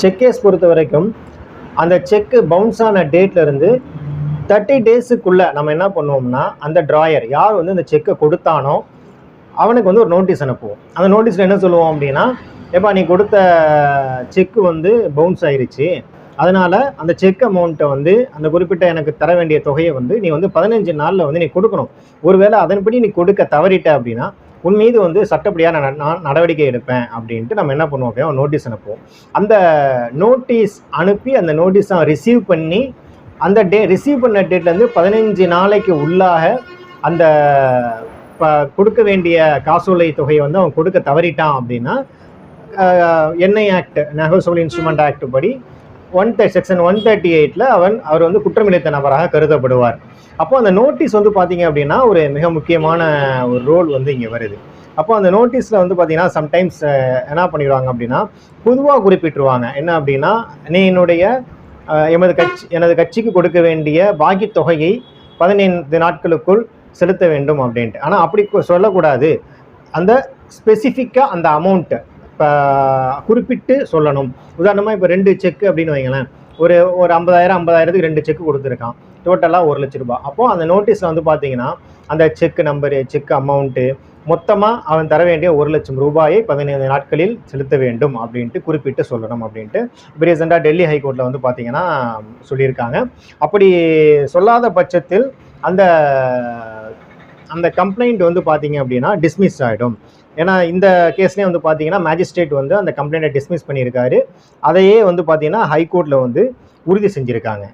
Check case பொறுத்த வரைக்கும் அந்த செக்கு பவுன்ஸ் ஆன டேட்லேருந்து தேர்ட்டி டேஸுக்குள்ளே நம்ம என்ன பண்ணுவோம்னா அந்த ட்ராயர் யார் வந்து இந்த செக்கை கொடுத்தானோ அவனுக்கு வந்து ஒரு நோட்டீஸ் அனுப்புவோம். அந்த நோட்டீஸில் என்ன சொல்லுவோம் அப்படின்னா ஏப்பா நீ கொடுத்த செக்கு வந்து பவுன்ஸ் ஆயிடுச்சு அதனால் அந்த செக் அமௌண்ட்டை வந்து அந்த குறிப்பிட்ட எனக்கு தர வேண்டிய தொகையை வந்து நீ வந்து பதினஞ்சு நாளில் வந்து நீ கொடுக்கணும். ஒருவேளை அதன்படி நீ கொடுக்க தவறிட்ட அப்படின்னா உன் மீது வந்து சட்டப்படியாக நான் நான் நடவடிக்கை எடுப்பேன் அப்படின்ட்டு நம்ம என்ன பண்ணுவோம் அப்படின்னா நோட்டீஸ் அனுப்புவோம். அந்த நோட்டீஸ் அனுப்பி அந்த நோட்டீஸை ரிசீவ் பண்ணி அந்த டே ரிசீவ் பண்ண டேட்லேருந்து பதினஞ்சு நாளைக்கு உள்ளாக அந்த ப கொடுக்க வேண்டிய காசோலை தொகையை வந்து அவன் கொடுக்க தவறிட்டான் அப்படின்னா NI act negotiable instrument act படி on the section one thirty எயிட்டில் அவன் அவர் வந்து குற்றமிழைத்த நபராக கருதப்படுவார். அப்போ அந்த நோட்டீஸ் வந்து பார்த்தீங்க அப்படின்னா ஒரு மிக முக்கியமான ஒரு ரோல் வந்து இங்கே வருது. அப்போ அந்த நோட்டீஸில் வந்து பார்த்தீங்கன்னா சம்டைம்ஸ் என்ன பண்ணிடுவாங்க அப்படின்னா பொதுவாக குறிப்பிட்டுருவாங்க. என்ன அப்படின்னா நீ என்னுடைய எமது கட்சி எனது கட்சிக்கு கொடுக்க வேண்டிய பாக்கி தொகையை பதினைந்து நாட்களுக்குள் செலுத்த வேண்டும் அப்படின்ட்டு. ஆனால் அப்படி சொல்லக்கூடாது. அந்த ஸ்பெசிஃபிக்காக அந்த அமௌண்ட்டு இப்போ குறிப்பிட்டு சொல்லணும். உதாரணமாக இப்போ ரெண்டு செக் அப்படின்னு வைங்களேன். ஒரு ஒரு ஐம்பதாயிரம் ஐம்பதாயிரத்துக்கு ரெண்டு செக் கொடுத்துருக்கான். டோட்டலாக ஒரு லட்ச ரூபாய். அப்போது அந்த நோட்டீஸில் வந்து பார்த்தீங்கன்னா அந்த செக் நம்பரு செக் அமௌண்ட்டு மொத்தமாக அவன் தர வேண்டிய ஒரு லட்சம் ரூபாயை பதினைந்து நாட்களில் செலுத்த வேண்டும் அப்படின்ட்டு குறிப்பிட்டு சொல்லணும் அப்படின்ட்டு இப்போ ரீசெண்டாக டெல்லி ஹைகோர்ட்டில் வந்து பார்த்தீங்கன்னா சொல்லியிருக்காங்க. அப்படி சொல்லாத பட்சத்தில் அந்த அந்த கம்ப்ளைண்ட் வந்து பார்த்தீங்க அப்படின்னா டிஸ்மிஸ் ஆகிடும் ஏன்னா இந்த கேஸ்லேயே வந்து பார்த்தீங்கன்னா மேஜிஸ்ட்ரேட் வந்து அந்த கம்ப்ளைண்ட்டை டிஸ்மிஸ் பண்ணியிருக்காரு. அதையே வந்து பார்த்தீங்கன்னா ஹைகோர்ட்டில் வந்து உறுதி செஞ்சுருக்காங்க.